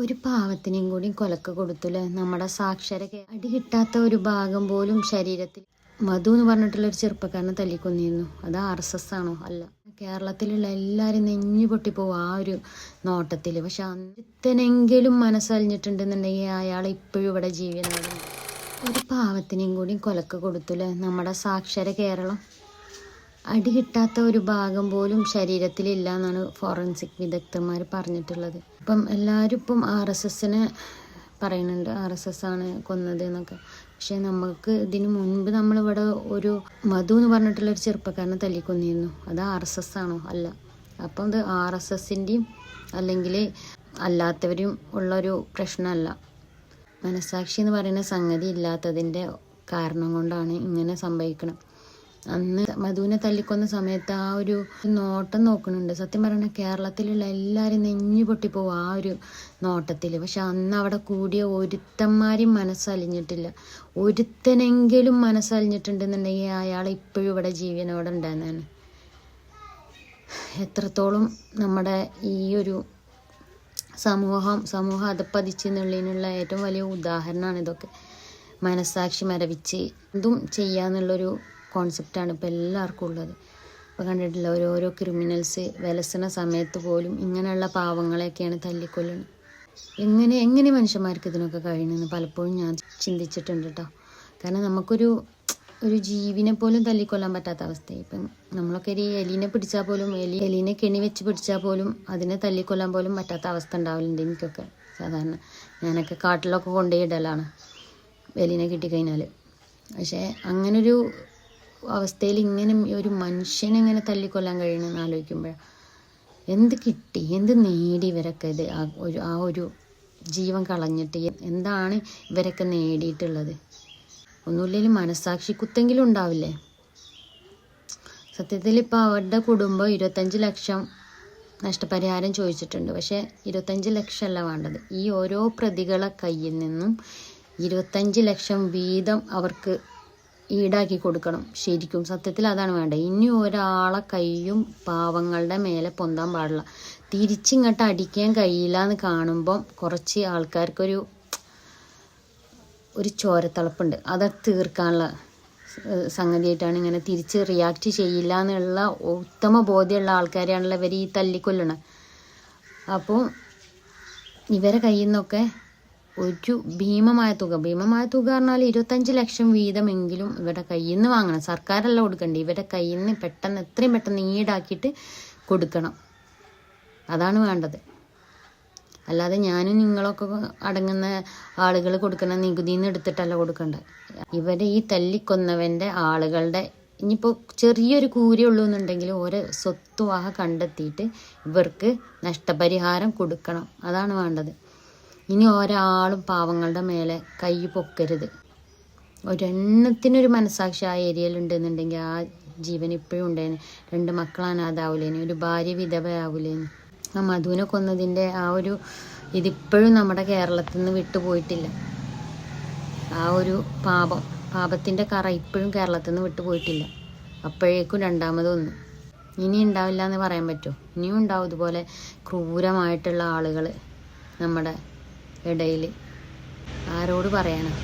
ഒരു പാവത്തിനെയും കൂടി കൊലക്ക് കൊടുത്തുല്ലേ? നമ്മുടെ സാക്ഷര അടി കിട്ടാത്ത ഒരു ഭാഗം പോലും ശരീരത്തിൽ. മധു എന്ന് പറഞ്ഞിട്ടുള്ള ഒരു ചെറുപ്പക്കാരനെ തല്ലിക്കൊന്നിരുന്നു. അത് ആർ എസ് എസ് ആണോ? അല്ല. കേരളത്തിലുള്ള എല്ലാവരും നെഞ്ഞു പൊട്ടിപ്പോവും ആ ഒരു നോട്ടത്തിൽ പക്ഷെ അന്നത്തെനെങ്കിലും മനസ്സലിഞ്ഞിട്ടുണ്ടെന്നുണ്ടെങ്കിൽ അയാൾ ഇപ്പോഴും ഇവിടെ ജീവിതം ഒരു പാവത്തിനെയും കൂടി കൊലക്ക് കൊടുത്തുല്ലേ? നമ്മുടെ സാക്ഷര കേരളം. അടി കിട്ടാത്ത ഒരു ഭാഗം പോലും ശരീരത്തിലില്ല എന്നാണ് ഫോറൻസിക് വിദഗ്ധന്മാർ പറഞ്ഞിട്ടുള്ളത്. ഇപ്പം എല്ലാവരും ഇപ്പം ആർ എസ് എസിനെ പറയുന്നുണ്ട്. ആർ എസ് എസ് ആണ് കൊന്നത് എന്നൊക്കെ പക്ഷെ നമുക്ക് ഇതിന് മുൻപ് നമ്മളിവിടെ ഒരു മധു എന്ന് പറഞ്ഞിട്ടുള്ള ഒരു ചെറുപ്പക്കാരനെ തല്ലിക്കൊന്നിരുന്നു. അത് ആർ എസ് എസ് ആണോ? അല്ല. അപ്പം ഇത് ആർ എസ് എസിന്റെയും അല്ലെങ്കിൽ അല്ലാത്തവരും ഉള്ളൊരു പ്രശ്നമല്ല. മനസാക്ഷി എന്ന് പറയുന്ന സംഗതി ഇല്ലാത്തതിന്റെ കാരണം കൊണ്ടാണ് ഇങ്ങനെ സംഭവിക്കണം അന്ന് മധുവിനെ തല്ലിക്കൊന്ന സമയത്ത് ആ ഒരു നോട്ടം നോക്കുന്നുണ്ട്. സത്യം പറഞ്ഞാൽ കേരളത്തിലുള്ള എല്ലാവരും നെഞ്ഞു പൊട്ടിപ്പോവും ആ ഒരു നോട്ടത്തിൽ പക്ഷെ അന്ന് അവിടെ കൂടിയ ഒരുത്തന്മാരും മനസ്സലിഞ്ഞിട്ടില്ല. ഒരുത്തനെങ്കിലും മനസ്സലിഞ്ഞിട്ടുണ്ടെന്നുണ്ടെങ്കിൽ അയാൾ ഇപ്പോഴും ഇവിടെ ജീവനോടെ ഉണ്ടായിരുന്നു എത്രത്തോളം നമ്മുടെ ഈ ഒരു സമൂഹം സമൂഹം അതപ്പതിച്ചെന്നുള്ളതിനുള്ള ഏറ്റവും വലിയ ഉദാഹരണമാണ് ഇതൊക്കെ. മനസ്സാക്ഷി മരവിച്ച് എന്തും ചെയ്യാന്നുള്ളൊരു കോൺസെപ്റ്റാണ് ഇപ്പോൾ എല്ലാവർക്കും ഉള്ളത്. ഇപ്പോൾ കണ്ടിട്ടില്ല ഓരോരോ ക്രിമിനൽസ് വിലസണ സമയത്ത് പോലും ഇങ്ങനെയുള്ള പാവങ്ങളെയൊക്കെയാണ് തല്ലിക്കൊല്ലുന്നത്. എങ്ങനെ എങ്ങനെ മനുഷ്യന്മാർക്ക് ഇതിനൊക്കെ കഴിയണമെന്ന് പലപ്പോഴും ഞാൻ ചിന്തിച്ചിട്ടുണ്ട് കേട്ടോ കാരണം നമുക്കൊരു ഒരു ജീവനെ പോലും തല്ലിക്കൊല്ലാൻ പറ്റാത്ത അവസ്ഥ ഇപ്പം നമ്മളൊക്കെ ഒരു എലിനെ പിടിച്ചാൽ പോലും എലി എലിനെ കെണി വെച്ച് പിടിച്ചാൽ പോലും അതിനെ തല്ലിക്കൊല്ലാൻ പോലും പറ്റാത്ത അവസ്ഥ ഉണ്ടാവലുണ്ട് എനിക്കൊക്കെ. സാധാരണ ഞാനൊക്കെ കാട്ടിലൊക്കെ കൊണ്ടുപോയി ഇടലാണ് എലീനെ കിട്ടിക്കഴിഞ്ഞാൽ പക്ഷേ അങ്ങനൊരു അവസ്ഥയിൽ ഇങ്ങനെ ഒരു മനുഷ്യനെ ഇങ്ങനെ തല്ലിക്കൊല്ലാൻ കഴിയണമെന്ന് ആലോചിക്കുമ്പോൾ എന്ത് കിട്ടി? എന്ത് നേടി ഇവരൊക്കെ ഇത്? ആ ഒരു ആ ഒരു ജീവൻ കളഞ്ഞിട്ട് എന്താണ് ഇവരൊക്കെ നേടിയിട്ടുള്ളത്? ഒന്നുമില്ലെങ്കിലും മനസാക്ഷി കുത്തെങ്കിലും ഉണ്ടാവില്ലേ? സത്യത്തിൽ ഇപ്പോൾ അവരുടെ കുടുംബം ഇരുപത്തഞ്ച് ലക്ഷം നഷ്ടപരിഹാരം ചോദിച്ചിട്ടുണ്ട്. പക്ഷേ ഇരുപത്തഞ്ച് ലക്ഷമല്ല വേണ്ടത്. ഈ ഓരോ പ്രതികളെ കയ്യിൽ നിന്നും ഇരുപത്തഞ്ച് ലക്ഷം വീതം അവർക്ക് ഈടാക്കി കൊടുക്കണം. ശരിക്കും സത്യത്തിൽ അതാണ് വേണ്ടത്. ഇനി ഒരാളെ കൈയും പാവങ്ങളുടെ മേലെ പൊന്താൻ പാടില്ല. തിരിച്ചിങ്ങോട്ട് അടിക്കാൻ കഴിയില്ല എന്ന് കാണുമ്പം കുറച്ച് ആൾക്കാർക്കൊരു ഒരു ചോരത്തളപ്പുണ്ട്. അത് തീർക്കാനുള്ള സംഗതിയായിട്ടാണ് ഇങ്ങനെ തിരിച്ച് റിയാക്ട് ചെയ്യില്ല എന്നുള്ള ഉത്തമ ബോധ്യമുള്ള ആൾക്കാരെയാണല്ലോ ഇവർ ഈ തല്ലിക്കൊല്ലണത് അപ്പോൾ ഇവരെ കയ്യിൽ നിന്നൊക്കെ ഒരു ഭീമമായ തുക. ഭീമമായ തുക പറഞ്ഞാൽ ഇരുപത്തഞ്ച് ലക്ഷം വീതമെങ്കിലും ഇവരുടെ കയ്യിൽ നിന്ന് വാങ്ങണം. സർക്കാരല്ല കൊടുക്കണ്ടേ. ഇവരുടെ കയ്യിൽ നിന്ന് പെട്ടെന്ന് എത്രയും പെട്ടെന്ന് ഈടാക്കിയിട്ട് കൊടുക്കണം. അതാണ് വേണ്ടത്. അല്ലാതെ ഞാനും നിങ്ങളൊക്കെ അടങ്ങുന്ന ആളുകൾ കൊടുക്കുന്ന നികുതി നിന്ന് എടുത്തിട്ടല്ല കൊടുക്കേണ്ടത് ഇവരെ ഈ തല്ലിക്കൊന്നവന്റെ ആളുകളുടെ ഇനിയിപ്പോൾ ചെറിയൊരു കൂരി ഉള്ളൂ എന്നുണ്ടെങ്കിൽ ഓരോ സ്വത്തുവാഹ കണ്ടെത്തിയിട്ട് ഇവർക്ക് നഷ്ടപരിഹാരം കൊടുക്കണം. അതാണ് വേണ്ടത്. ഇനി ഒരാളും പാവങ്ങളുടെ മേലെ കൈ പൊക്കരുത്. ഒരെണ്ണത്തിനൊരു മനസാക്ഷി ആ ഏരിയയിൽ ഉണ്ടെന്നുണ്ടെങ്കിൽ ആ ജീവൻ ഇപ്പോഴും ഉണ്ടേന്. രണ്ട് മക്കൾ അനാഥാവൂലേന് ഒരു ഭാര്യ വിധവയാവൂലേന് ആ മധുവിനെ കൊന്നതിന്റെ ആ ഒരു ഇതിപ്പോഴും നമ്മുടെ കേരളത്തിൽ നിന്ന് വിട്ടുപോയിട്ടില്ല ആ ഒരു പാപം പാപത്തിന്റെ കറ ഇപ്പോഴും കേരളത്തിൽ നിന്ന് വിട്ടുപോയിട്ടില്ല അപ്പോഴേക്കും രണ്ടാമതൊന്നും ഇനി ഉണ്ടാവില്ല എന്ന് പറയാൻ പറ്റുമോ? ഇനിയും ഉണ്ടാവും. ഇതുപോലെ ക്രൂരമായിട്ടുള്ള ആളുകൾ നമ്മുടെ ഇടയിൽ ആരോട് പറയാനാ